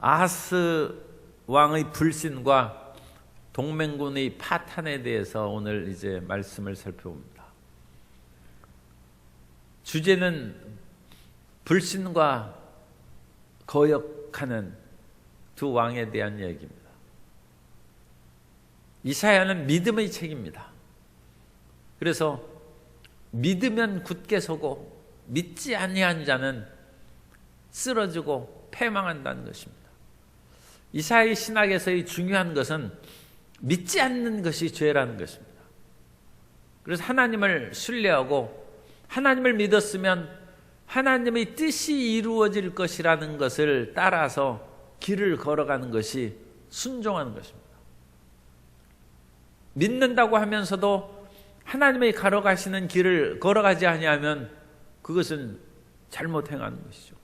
아하스 왕의 불신과 동맹군의 파탄에 대해서 오늘 이제 말씀을 살펴봅니다. 주제는 불신과 거역하는 두 왕에 대한 이야기입니다. 이사야는 믿음의 책입니다. 그래서 믿으면 굳게 서고 믿지 아니한 자는 쓰러지고 패망한다는 것입니다. 이사야의 신학에서의 중요한 것은 믿지 않는 것이 죄라는 것입니다. 그래서 하나님을 신뢰하고 하나님을 믿었으면 하나님의 뜻이 이루어질 것이라는 것을 따라서 길을 걸어가는 것이 순종하는 것입니다. 믿는다고 하면서도 하나님의 걸어가시는 길을 걸어가지 아니하면 그것은 잘못 행하는 것이죠.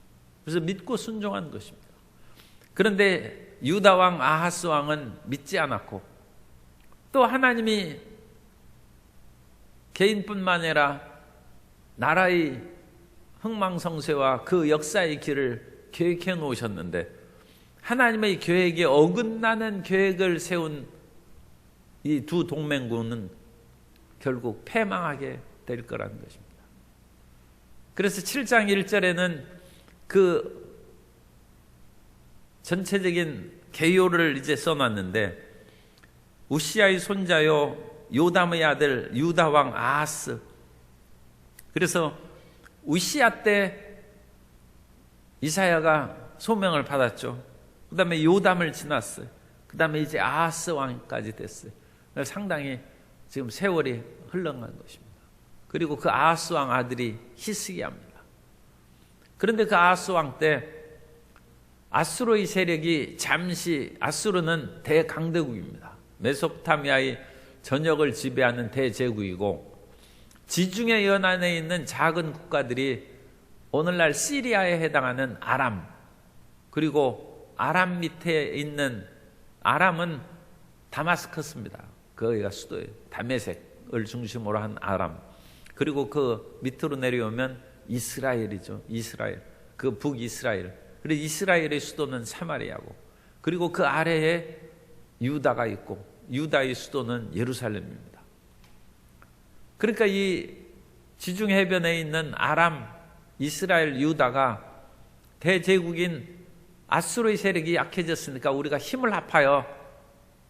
그래서 믿고 순종하는 것입니다. 그런데 유다 왕 아하스 왕은 믿지 않았고 또 하나님이 개인뿐만 아니라 나라의 흥망성쇠와 그 역사의 길을 계획해 놓으셨는데 하나님의 계획에 어긋나는 계획을 세운 이 두 동맹군은 결국 패망하게 될 거라는 것입니다. 그래서 7장 1절에는 그 전체적인 개요를 이제 써놨는데 우시아의 손자요 요담의 아들 유다 왕 아하스 그래서 우시아 때 이사야가 소명을 받았죠. 그 다음에 요담을 지났어요. 그 다음에 이제 아하스 왕까지 됐어요. 상당히 지금 세월이 흘러간 것입니다. 그리고 그 아하스 왕 아들이 히스기야입니다. 그런데 그 아하스 왕 때 아수르의 세력이 잠시 아수르는 대강대국입니다. 메소포타미아의 전역을 지배하는 대제국이고 지중해 연안에 있는 작은 국가들이 오늘날 시리아에 해당하는 아람 그리고 아람 밑에 있는 아람은 다마스커스입니다. 거기가 수도예요. 다메섹을 중심으로 한 아람 그리고 그 밑으로 내려오면 이스라엘이죠. 이스라엘 그 북이스라엘 그리고 이스라엘의 수도는 사마리아고 그리고 그 아래에 유다가 있고 유다의 수도는 예루살렘입니다. 그러니까 이 지중 해변에 있는 아람, 이스라엘, 유다가 대제국인 아수르의 세력이 약해졌으니까 우리가 힘을 합하여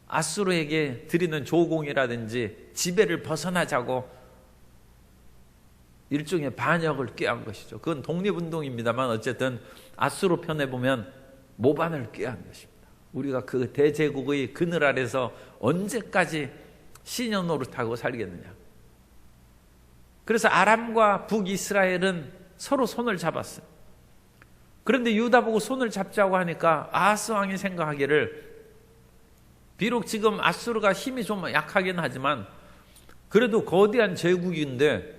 아수르에게 드리는 조공이라든지 지배를 벗어나자고 일종의 반역을 꾀한 것이죠. 그건 독립운동입니다만 어쨌든 아수르 편에 보면 모반을 꾀한 것입니다. 우리가 그 대제국의 그늘 아래서 언제까지 시녀 노릇하고 살겠느냐. 그래서 아람과 북이스라엘은 서로 손을 잡았어요. 그런데 유다 보고 손을 잡자고 하니까 아하스 왕이 생각하기를 비록 지금 아수르가 힘이 좀 약하긴 하지만 그래도 거대한 제국인데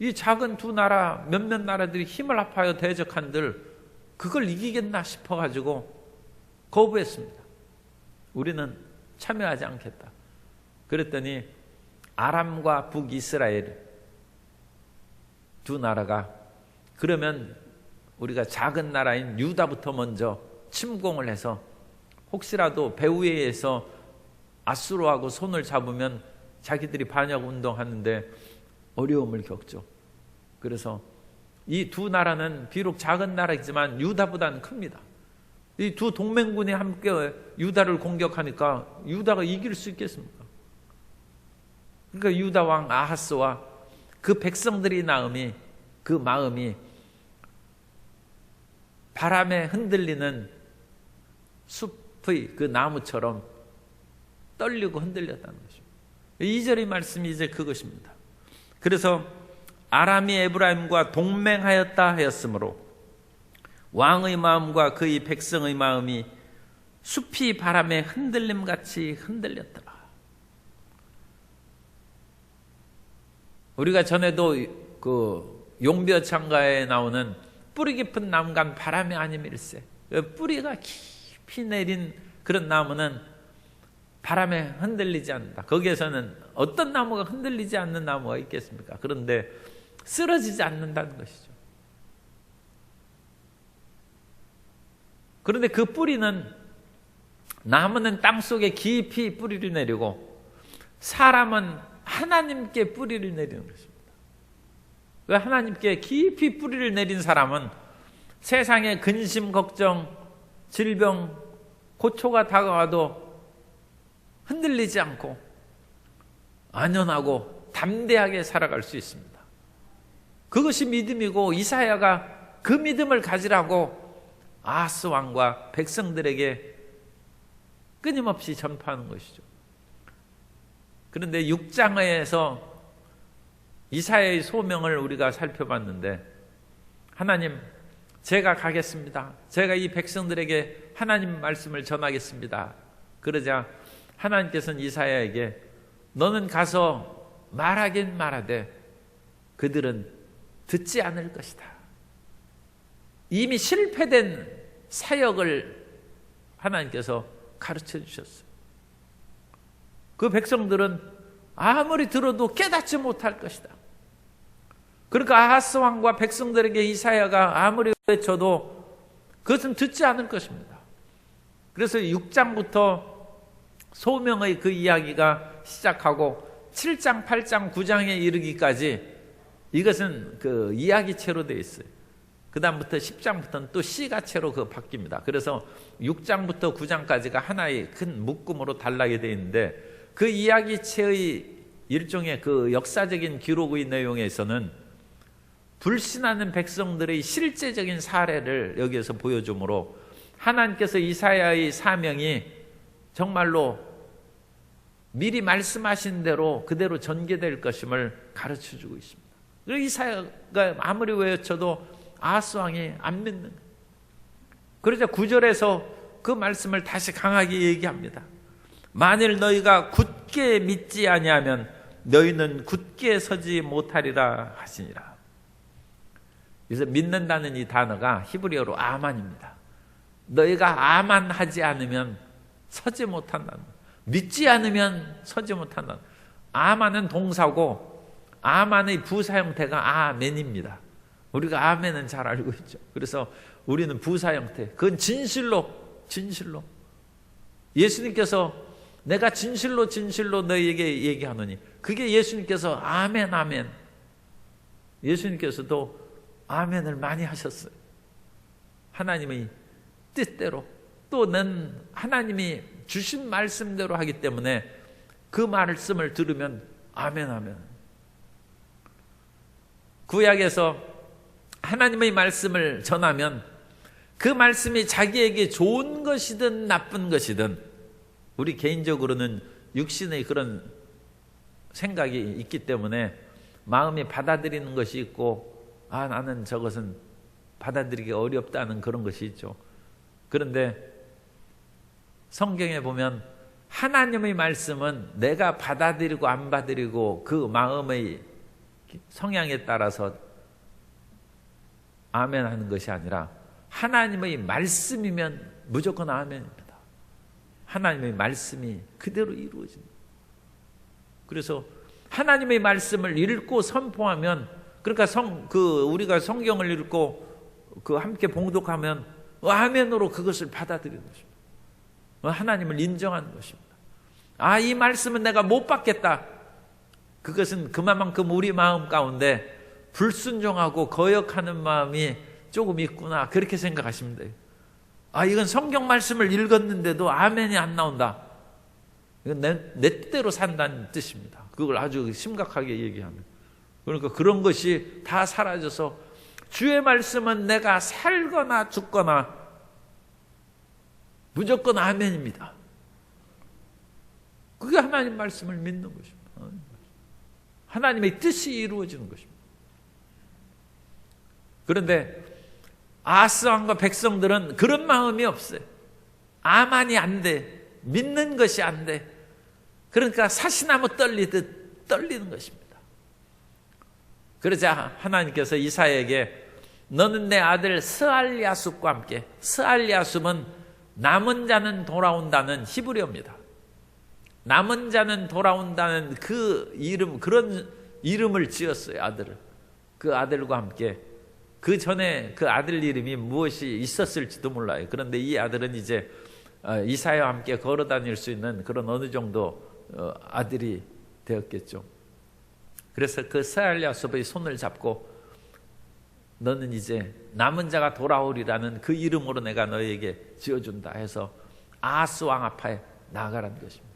이 작은 두 나라 몇몇 나라들이 힘을 합하여 대적한들 그걸 이기겠나 싶어가지고 거부했습니다. 우리는 참여하지 않겠다. 그랬더니 아람과 북이스라엘 두 나라가 그러면 우리가 작은 나라인 유다부터 먼저 침공을 해서 혹시라도 배후에서 아수르하고 손을 잡으면 자기들이 반역 운동하는데 어려움을 겪죠. 그래서 이 두 나라는 비록 작은 나라이지만 유다보다는 큽니다. 이 두 동맹군이 함께 유다를 공격하니까 유다가 이길 수 있겠습니까? 그러니까 유다 왕 아하스와 그 백성들이 마음이 그 마음이 바람에 흔들리는 숲의 그 나무처럼 떨리고 흔들렸다는 것입니다. 2절의 말씀이 이제 그것입니다. 그래서 아람이 에브라임과 동맹하였다 하였으므로 왕의 마음과 그의 백성의 마음이 숲이 바람에 흔들림 같이 흔들렸더라. 우리가 전에도 그 용벼 창가에 나오는 뿌리 깊은 나무간 바람이 아니밀세. 뿌리가 깊이 내린 그런 나무는 바람에 흔들리지 않는다. 거기에서는 어떤 나무가 흔들리지 않는 나무가 있겠습니까? 그런데 쓰러지지 않는다는 것이죠. 그런데 그 뿌리는 나무는 땅 속에 깊이 뿌리를 내리고 사람은 하나님께 뿌리를 내리는 것입니다. 그 하나님께 깊이 뿌리를 내린 사람은 세상의 근심, 걱정, 질병, 고초가 다가와도 흔들리지 않고 안연하고 담대하게 살아갈 수 있습니다. 그것이 믿음이고 이사야가 그 믿음을 가지라고 아스 왕과 백성들에게 끊임없이 전파하는 것이죠. 그런데 6장에서 이사야의 소명을 우리가 살펴봤는데 하나님 제가 가겠습니다. 제가 이 백성들에게 하나님 말씀을 전하겠습니다. 그러자 하나님께서는 이사야에게 너는 가서 말하긴 말하되 그들은 듣지 않을 것이다. 이미 실패된 사역을 하나님께서 가르쳐 주셨어요. 그 백성들은 아무리 들어도 깨닫지 못할 것이다. 그러니까 아하스 왕과 백성들에게 이사야가 아무리 외쳐도 그것은 듣지 않을 것입니다. 그래서 6장부터 소명의 그 이야기가 시작하고 7장, 8장, 9장에 이르기까지 이것은 그 이야기체로 되어 있어요. 그 다음부터 10장부터는 또 시가체로 그 바뀝니다. 그래서 6장부터 9장까지가 하나의 큰 묶음으로 달라게 되어 있는데 그 이야기체의 일종의 그 역사적인 기록의 내용에서는 불신하는 백성들의 실제적인 사례를 여기에서 보여주므로 하나님께서 이사야의 사명이 정말로 미리 말씀하신 대로 그대로 전개될 것임을 가르쳐 주고 있습니다. 이사야가 아무리 외쳐도 아스 왕이 안 믿는. 그러자 구절에서 그 말씀을 다시 강하게 얘기합니다. 만일 너희가 굳게 믿지 아니하면 너희는 굳게 서지 못하리라 하시니라. 그래서 믿는다는 이 단어가 히브리어로 아만입니다. 너희가 아만하지 않으면 서지 못한다는 믿지 않으면 서지 못한다. 아만은 동사고 아만의 부사 형태가 아멘입니다. 우리가 아멘은 잘 알고 있죠. 그래서 우리는 부사 형태. 그건 진실로 진실로 예수님께서 내가 진실로 진실로 너희에게 얘기하노니 그게 예수님께서 아멘 아멘 예수님께서도 아멘을 많이 하셨어요. 하나님의 뜻대로 또는 하나님이 주신 말씀대로 하기 때문에 그 말씀을 들으면 아멘 아멘. 구약에서 하나님의 말씀을 전하면 그 말씀이 자기에게 좋은 것이든 나쁜 것이든 우리 개인적으로는 육신의 그런 생각이 있기 때문에 마음이 받아들이는 것이 있고 아 나는 저것은 받아들이기 어렵다는 그런 것이 있죠. 그런데 성경에 보면 하나님의 말씀은 내가 받아들이고 안 받아들이고 그 마음의 성향에 따라서 아멘 하는 것이 아니라 하나님의 말씀이면 무조건 아멘입니다. 하나님의 말씀이 그대로 이루어집니다. 그래서 하나님의 말씀을 읽고 선포하면 그러니까 성, 그 우리가 성경을 읽고 그 함께 봉독하면 아멘으로 그것을 받아들이는 것입니다. 하나님을 인정하는 것입니다. 아, 이 말씀은 내가 못 받겠다. 그것은 그만큼 우리 마음 가운데 불순종하고 거역하는 마음이 조금 있구나. 그렇게 생각하시면 돼요. 아, 이건 성경 말씀을 읽었는데도 아멘이 안 나온다. 이건 내, 내 뜻대로 산다는 뜻입니다. 그걸 아주 심각하게 얘기하면. 그러니까 그런 것이 다 사라져서 주의 말씀은 내가 살거나 죽거나 무조건 아멘입니다. 그게 하나님 말씀을 믿는 것입니다. 하나님의 뜻이 이루어지는 것입니다. 그런데 아스왕과 백성들은 그런 마음이 없어요. 아만이 안 돼. 믿는 것이 안 돼. 그러니까 사시나무 떨리듯 떨리는 것입니다. 그러자 하나님께서 이사에게 너는 내 아들 스알리아숲과 함께 스알리아숲은 남은 자는 돌아온다는 히브리어입니다. 남은 자는 돌아온다는 그 이름, 그런 이름을 지었어요, 아들을. 그 아들과 함께 그 전에 그 아들 이름이 무엇이 있었을지도 몰라요. 그런데 이 아들은 이제 어, 이사야와 함께 걸어 다닐 수 있는 그런 어느 정도 어, 아들이 되었겠죠. 그래서 그 스알리아섭의 손을 잡고 너는 이제 남은 자가 돌아오리라는 그 이름으로 내가 너에게 지어준다 해서 아하스 왕 앞에 나아가라는 것입니다.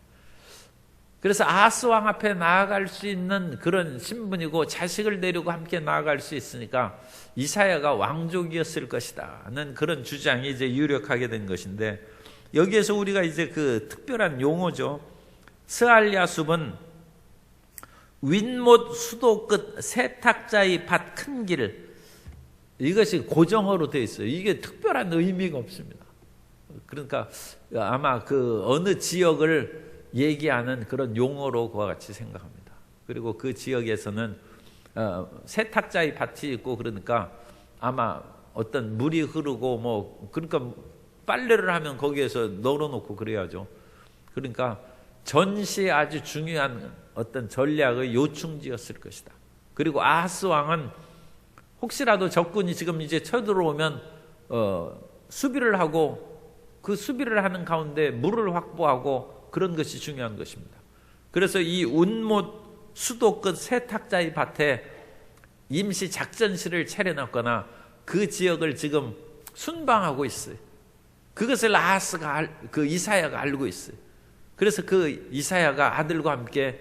그래서 아하스 왕 앞에 나아갈 수 있는 그런 신분이고 자식을 데리고 함께 나아갈 수 있으니까 이사야가 왕족이었을 것이다는 그런 주장이 이제 유력하게 된 것인데 여기에서 우리가 이제 그 특별한 용어죠. 스알리아 숲은 윗못 수도 끝 세탁자의 밭 큰 길. 이것이 고정어로 되어 있어요. 이게 특별한 의미가 없습니다. 그러니까 아마 그 어느 지역을 얘기하는 그런 용어로 그와 같이 생각합니다. 그리고 그 지역에서는 어, 세탁자의 밭이 있고 그러니까 아마 어떤 물이 흐르고 뭐 그러니까 빨래를 하면 거기에서 널어놓고 그래야죠. 그러니까 전시에 아주 중요한 어떤 전략의 요충지였을 것이다. 그리고 아하스 왕은 혹시라도 적군이 지금 이제 쳐들어오면 어, 수비를 하고 그 수비를 하는 가운데 물을 확보하고 그런 것이 중요한 것입니다. 그래서 이 운못 수도 끝 세탁자의 밭에 임시 작전실을 차려놨거나 그 지역을 지금 순방하고 있어요. 그것을 아하스가 그 이사야가 알고 있어요. 그래서 그 이사야가 아들과 함께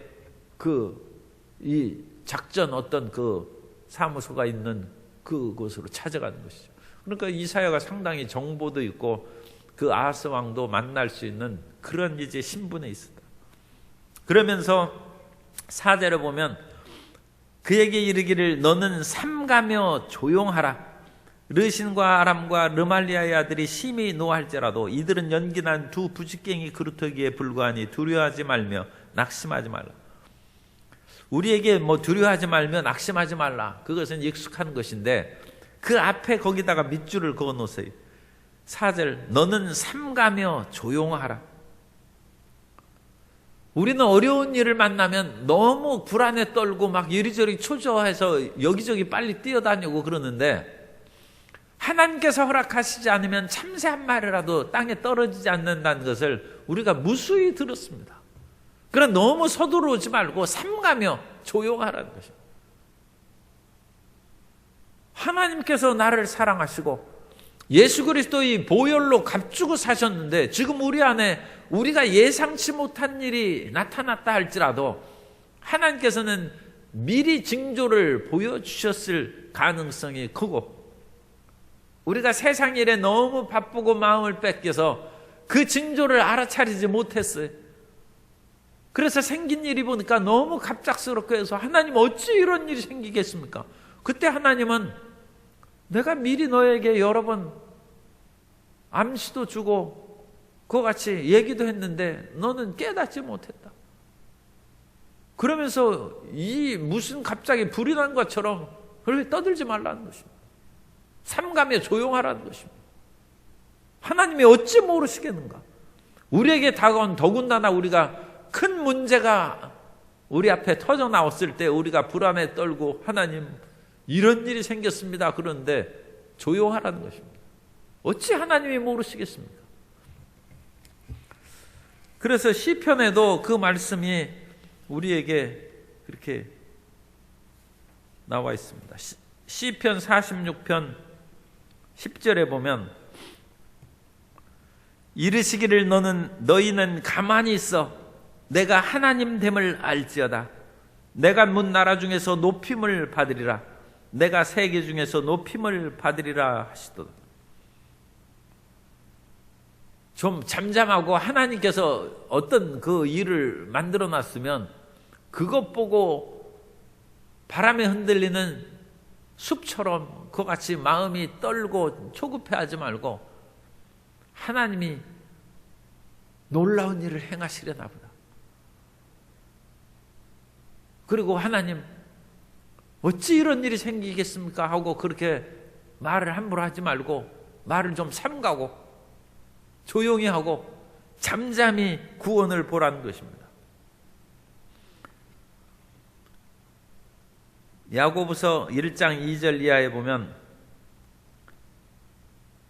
그 이 작전 어떤 그 사무소가 있는 그곳으로 찾아가는 것이죠. 그러니까 이사야가 상당히 정보도 있고 그 아하스 왕도 만날 수 있는 그런 이제 신분에 있었다. 그러면서 사제를 보면 그에게 이르기를 너는 삼가며 조용하라. 르신과 아람과 르말리아의 아들이 심히 노할지라도 이들은 연기난 두 부직갱이 그루터기에 불과하니 두려워하지 말며 낙심하지 말라. 우리에게 뭐 두려워하지 말며 낙심하지 말라. 그것은 익숙한 것인데 그 앞에 거기다가 밑줄을 그어 놓으세요. 사절 너는 삼가며 조용하라. 우리는 어려운 일을 만나면 너무 불안에 떨고 막 이리저리 초조해서 여기저기 빨리 뛰어다니고 그러는데 하나님께서 허락하시지 않으면 참새 한 마리라도 땅에 떨어지지 않는다는 것을 우리가 무수히 들었습니다. 그럼 너무 서두르지 말고 삼가며 조용하라는 것입니다. 하나님께서 나를 사랑하시고 예수 그리스도의 보혈로 값주고 사셨는데 지금 우리 안에 우리가 예상치 못한 일이 나타났다 할지라도 하나님께서는 미리 징조를 보여주셨을 가능성이 크고 우리가 세상 일에 너무 바쁘고 마음을 뺏겨서 그 징조를 알아차리지 못했어요. 그래서 생긴 일이 보니까 너무 갑작스럽게 해서 하나님 어찌 이런 일이 생기겠습니까? 그때 하나님은 내가 미리 너에게 여러 번 암시도 주고 그와 같이 얘기도 했는데 너는 깨닫지 못했다. 그러면서 이 무슨 갑자기 불이 난 것처럼 그렇게 떠들지 말라는 것입니다. 삼감에 조용하라는 것입니다. 하나님이 어찌 모르시겠는가? 우리에게 다가온 더군다나 우리가 큰 문제가 우리 앞에 터져 나왔을 때 우리가 불안에 떨고 하나님 이런 일이 생겼습니다. 그런데 조용하라는 것입니다. 어찌 하나님이 모르시겠습니까? 그래서 시편에도 그 말씀이 우리에게 그렇게 나와 있습니다. 시편 46편 10절에 보면 이르시기를 너는 너희는 가만히 있어 내가 하나님 됨을 알지어다. 내가 문 나라 중에서 높임을 받으리라. 내가 세계 중에서 높임을 받으리라 하시도다. 좀 잠잠하고 하나님께서 어떤 그 일을 만들어 놨으면 그것 보고 바람에 흔들리는 숲처럼 그 같이 마음이 떨고 초급해하지 말고 하나님이 놀라운 일을 행하시려나 보다. 그리고 하나님 어찌 이런 일이 생기겠습니까 하고 그렇게 말을 함부로 하지 말고 말을 좀 삼가고 조용히 하고 잠잠히 구원을 보라는 것입니다. 야고보서 1장 2절 이하에 보면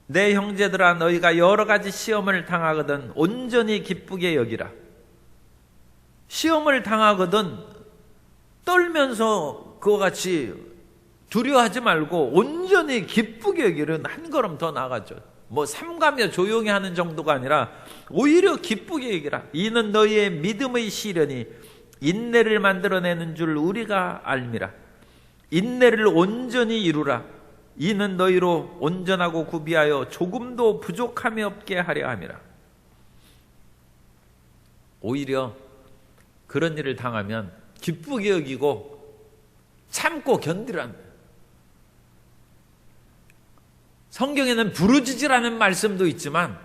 내 형제들아 너희가 여러 가지 시험을 당하거든 온전히 기쁘게 여기라. 시험을 당하거든 떨면서 그와 같이 두려워하지 말고 온전히 기쁘게 여기는 한 걸음 더 나가죠. 뭐 삼가며 조용히 하는 정도가 아니라 오히려 기쁘게 여기라. 이는 너희의 믿음의 시련이 인내를 만들어내는 줄 우리가 알미라. 인내를 온전히 이루라. 이는 너희로 온전하고 구비하여 조금도 부족함이 없게 하려 함이라. 오히려 그런 일을 당하면 기쁘게 여기고 참고 거예요. 성경에는 부르짖으라는 말씀도 있지만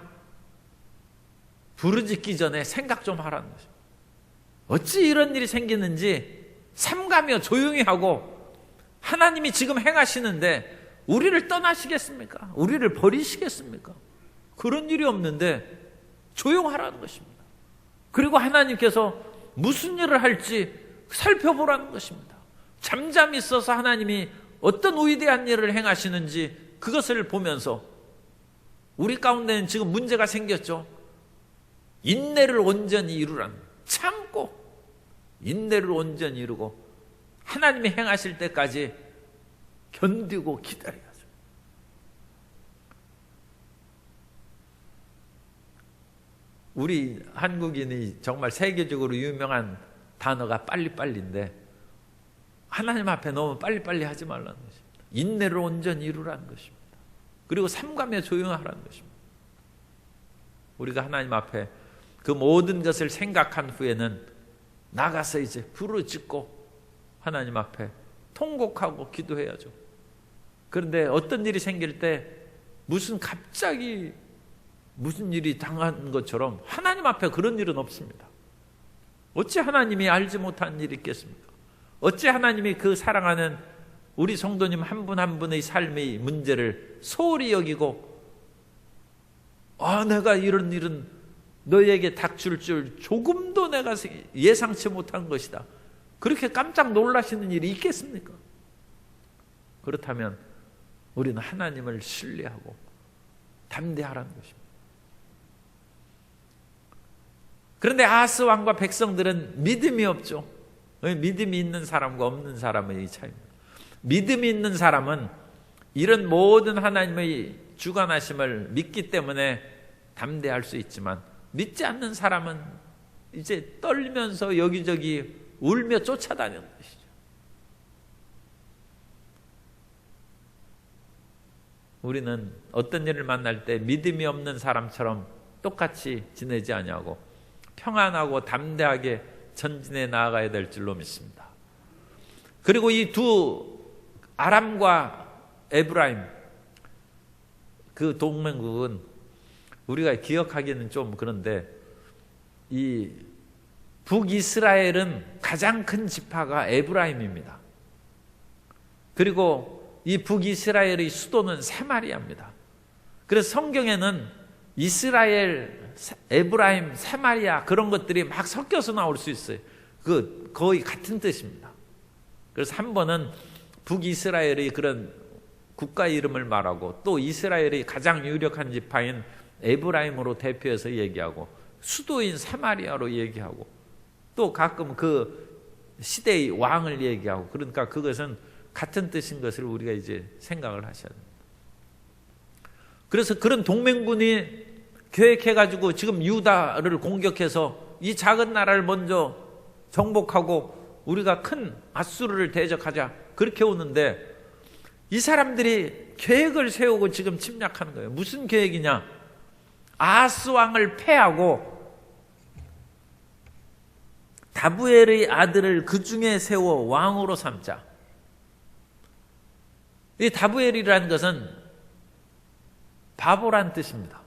부르짖기 전에 생각 좀 하라는 거죠. 어찌 이런 일이 생기는지 삼가며 조용히 하고 하나님이 지금 행하시는데 우리를 떠나시겠습니까? 우리를 버리시겠습니까? 그런 일이 없는데 조용하라는 것입니다. 그리고 하나님께서 무슨 일을 할지 살펴보라는 것입니다. 잠잠히 있어서 하나님이 어떤 위대한 일을 행하시는지 그것을 보면서 우리 가운데는 지금 문제가 생겼죠. 인내를 온전히 이루라는 참고 인내를 온전히 이루고 하나님이 행하실 때까지 견디고 기다려야죠. 우리 한국인이 정말 세계적으로 유명한 단어가 빨리빨리인데 하나님 앞에 너무 빨리빨리 하지 말라는 것입니다. 인내를 온전히 이루라는 것입니다. 그리고 삼감에 조용하라는 것입니다. 우리가 하나님 앞에 그 모든 것을 생각한 후에는 나가서 이제 부르짖고 하나님 앞에 통곡하고 기도해야죠. 그런데 어떤 일이 생길 때 무슨 갑자기 무슨 일이 당한 것처럼 하나님 앞에 그런 일은 없습니다. 어찌 하나님이 알지 못한 일이 있겠습니까? 어찌 하나님이 그 사랑하는 우리 성도님 한분한 분의 삶의 문제를 소홀히 여기고 아 내가 이런 일은 너에게 닥칠 줄 조금도 내가 예상치 못한 것이다. 그렇게 깜짝 놀라시는 일이 있겠습니까? 그렇다면 우리는 하나님을 신뢰하고 담대하라는 것입니다. 그런데 아스 왕과 백성들은 믿음이 없죠. 믿음이 있는 사람과 없는 사람의 차이입니다. 믿음이 있는 사람은 이런 모든 하나님의 주관하심을 믿기 때문에 담대할 수 있지만 믿지 않는 사람은 이제 떨면서 여기저기 울며 쫓아다니는 것이죠. 우리는 어떤 일을 만날 때 믿음이 없는 사람처럼 똑같이 지내지 아니하고 평안하고 담대하게 전진해 나아가야 될 줄로 믿습니다. 그리고 이 두 아람과 에브라임 그 동맹국은 우리가 기억하기는 좀 그런데 이 북이스라엘은 가장 큰 지파가 에브라임입니다. 그리고 이 북이스라엘의 수도는 사마리아입니다. 그래서 성경에는 이스라엘, 에브라임, 사마리아 그런 것들이 막 섞여서 나올 수 있어요. 그 거의 같은 뜻입니다. 그래서 한 번은 북이스라엘의 그런 국가 이름을 말하고 또 이스라엘의 가장 유력한 지파인 에브라임으로 대표해서 얘기하고 수도인 사마리아로 얘기하고 또 가끔 그 시대의 왕을 얘기하고 그러니까 그것은 같은 뜻인 것을 우리가 이제 생각을 하셔야 됩니다. 그래서 그런 동맹군이 계획해가지고 지금 유다를 공격해서 이 작은 나라를 먼저 정복하고 우리가 큰 아수르를 대적하자 그렇게 오는데 이 사람들이 계획을 세우고 지금 침략하는 거예요. 무슨 계획이냐? 아스 왕을 패하고 다부엘의 아들을 그 중에 세워 왕으로 삼자. 이 다부엘이라는 것은 바보란 뜻입니다.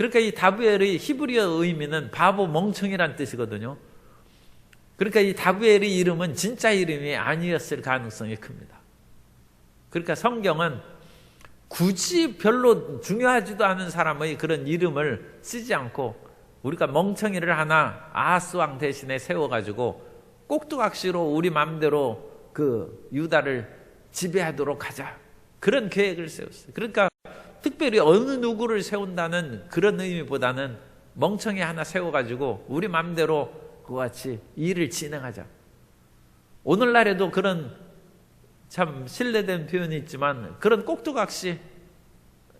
그러니까 이 다부엘의 히브리어 의미는 바보 멍청이란 뜻이거든요. 그러니까 이 다부엘의 이름은 진짜 이름이 아니었을 가능성이 큽니다. 그러니까 성경은 굳이 별로 중요하지도 않은 사람의 그런 이름을 쓰지 않고 우리가 멍청이를 하나 아스왕 대신에 세워가지고 꼭두각시로 우리 마음대로 그 유다를 지배하도록 하자. 그런 계획을 세웠어요. 그러니까 특별히 어느 누구를 세운다는 그런 의미보다는 멍청이 하나 세워가지고 우리 마음대로 그와 같이 일을 진행하자. 오늘날에도 그런 참 신뢰된 표현이 있지만 그런 꼭두각시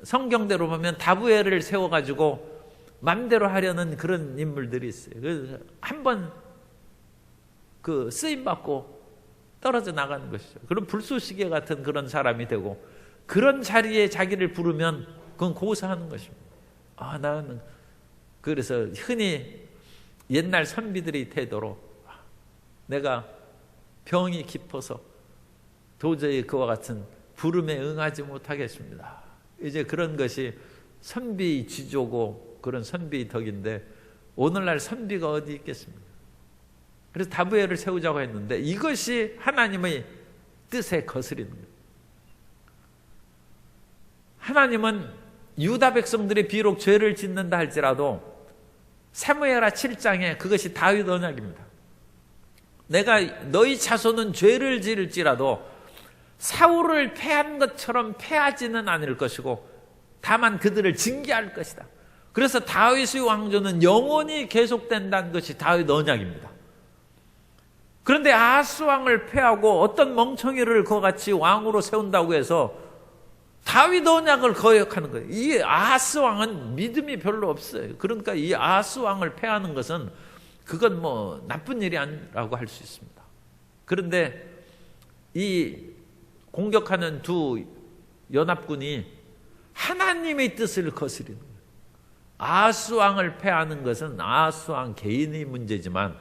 성경대로 보면 다부엘을 세워가지고 맘대로 하려는 그런 인물들이 있어요. 그래서 한번 그 쓰임 받고 떨어져 나가는 것이죠. 그런 불쏘시개 같은 그런 사람이 되고 그런 자리에 자기를 부르면 그건 고사하는 것입니다. 아 나는 그래서 흔히 옛날 선비들의 태도로 내가 병이 깊어서 도저히 그와 같은 부름에 응하지 못하겠습니다. 이제 그런 것이 선비 지조고 그런 선비 덕인데 오늘날 선비가 어디 있겠습니까? 그래서 다부엘을 세우자고 했는데 이것이 하나님의 뜻에 거스리는 거예요. 하나님은 유다 백성들이 비록 죄를 짓는다 할지라도 사무엘하 7장에 그것이 다윗 언약입니다. 내가 너희 자손은 죄를 지을지라도 사울을 패한 것처럼 패하지는 않을 것이고 다만 그들을 징계할 것이다. 그래서 다윗의 왕조는 영원히 계속된다는 것이 다윗 언약입니다. 그런데 아하스 왕을 패하고 어떤 멍청이를 그와 같이 왕으로 세운다고 해서 다윗 언약을 거역하는 거예요. 이 아하스 왕은 믿음이 별로 없어요. 그러니까 이 아하스 왕을 패하는 것은 그건 뭐 나쁜 일이 아니라고 할 수 있습니다. 그런데 이 공격하는 두 연합군이 하나님의 뜻을 거스리는 거예요. 아하스 왕을 패하는 것은 아하스 왕 개인의 문제지만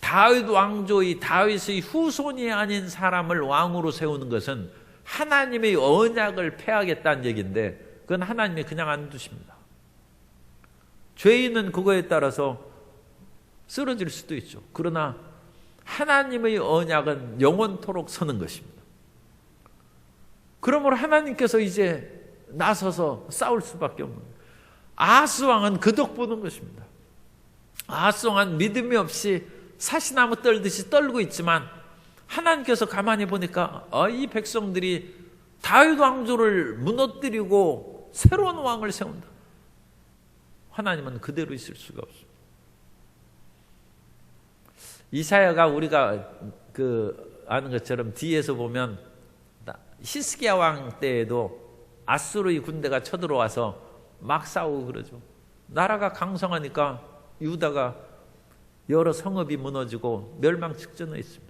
다윗 왕조의 다윗의 후손이 아닌 사람을 왕으로 세우는 것은 하나님의 언약을 패하겠다는 얘기인데 그건 하나님이 그냥 안 두십니다. 죄인은 그거에 따라서 쓰러질 수도 있죠. 그러나 하나님의 언약은 영원토록 서는 것입니다. 그러므로 하나님께서 이제 나서서 싸울 수밖에 없는 거예요. 아하스 왕은 그덕 보는 것입니다. 아하스 왕은 믿음이 없이 사시나무 떨듯이 떨고 있지만 하나님께서 가만히 보니까 아, 이 백성들이 다윗 왕조를 무너뜨리고 새로운 왕을 세운다. 하나님은 그대로 있을 수가 없습니다. 이사야가 우리가 그 아는 것처럼 뒤에서 보면 히스기야 왕 때에도 아수르의 군대가 쳐들어와서 막 싸우고 그러죠. 나라가 강성하니까 유다가 여러 성읍이 무너지고 멸망 직전에 있습니다.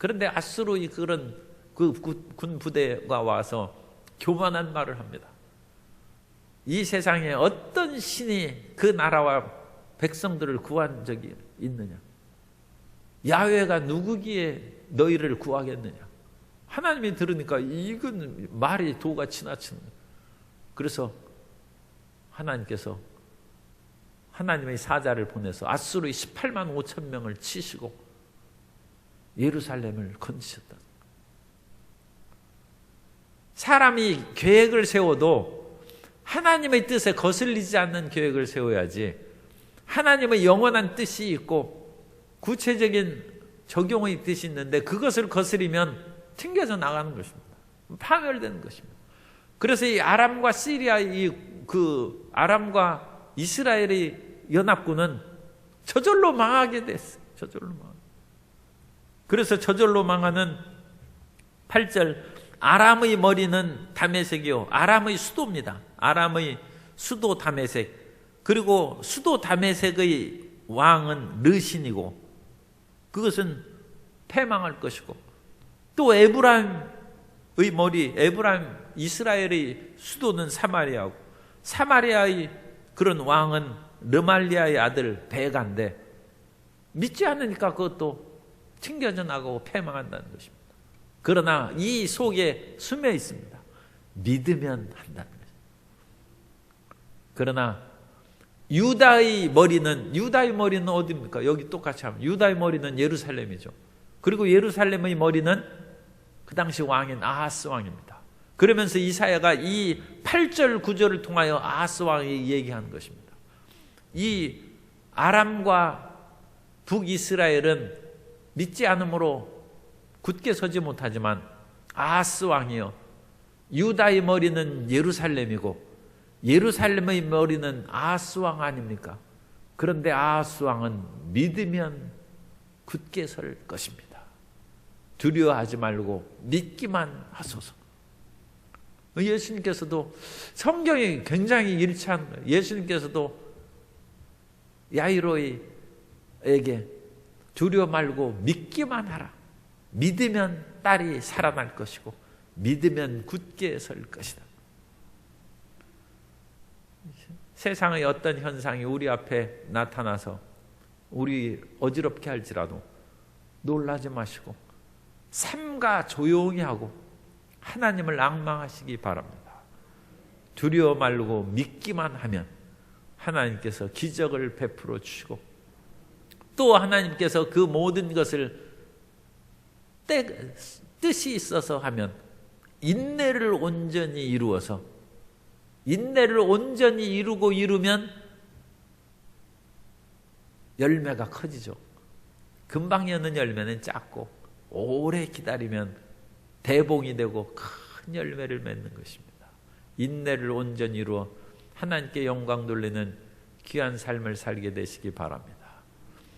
그런데 아수르의 그런 그 군 부대가 와서 교만한 말을 합니다. 이 세상에 어떤 신이 그 나라와 백성들을 구한 적이 있느냐? 야훼가 누구기에 너희를 구하겠느냐? 하나님이 들으니까 이건 말이 도가 지나치는 그래서 하나님께서 하나님의 사자를 보내서 아수르의 18만 5천 명을 치시고 예루살렘을 건지셨다. 사람이 계획을 세워도 하나님의 뜻에 거슬리지 않는 계획을 세워야지 하나님의 영원한 뜻이 있고 구체적인 적용의 뜻이 있는데 그것을 거스리면 튕겨져 나가는 것입니다. 파멸되는 것입니다. 그래서 이 아람과 시리아 이그 아람과 이스라엘의 연합군은 저절로 망하게 됐어요. 저절로 망. 그래서 저절로 망하는 8절 아람의 머리는 다메색이요. 아람의 수도입니다. 아람의 수도 다메색. 그리고 수도 다메색의 왕은 르신이고 그것은 패망할 것이고 또 에브라임의 머리 에브라임 이스라엘의 수도는 사마리아고 사마리아의 그런 왕은 르말리아의 아들 베가인데 믿지 않으니까 그것도 튕겨져 나가고 패망한다는 것입니다. 그러나 이 속에 숨어 있습니다. 믿으면 한다는 것입니다. 그러나 유다의 머리는 유다의 머리는 어디입니까? 여기 똑같이 하면 유다의 머리는 예루살렘이죠. 그리고 예루살렘의 머리는 그 당시 왕인 아하스 왕입니다. 그러면서 이사야가 이 8절 9절을 통하여 아하스 왕이 얘기하는 것입니다. 이 아람과 북이스라엘은 믿지 않으므로 굳게 서지 못하지만 아하스 왕이여 유다의 머리는 예루살렘이고 예루살렘의 머리는 아하스 왕 아닙니까? 그런데 아하스 왕은 믿으면 굳게 설 것입니다. 두려워하지 말고 믿기만 하소서. 예수님께서도 성경이 굉장히 일치한 예수님께서도 야이로에게 두려워 말고 믿기만 하라. 믿으면 딸이 살아날 것이고 믿으면 굳게 설 것이다. 세상의 어떤 현상이 우리 앞에 나타나서 우리 어지럽게 할지라도 놀라지 마시고 삼가 조용히 하고 하나님을 앙망하시기 바랍니다. 두려워 말고 믿기만 하면 하나님께서 기적을 베풀어 주시고 또 하나님께서 그 모든 것을 때, 뜻이 있어서 하면 인내를 온전히 이루어서 인내를 온전히 이루고 이루면 열매가 커지죠. 금방 여는 열매는 작고 오래 기다리면 대봉이 되고 큰 열매를 맺는 것입니다. 인내를 온전히 이루어 하나님께 영광 돌리는 귀한 삶을 살게 되시기 바랍니다.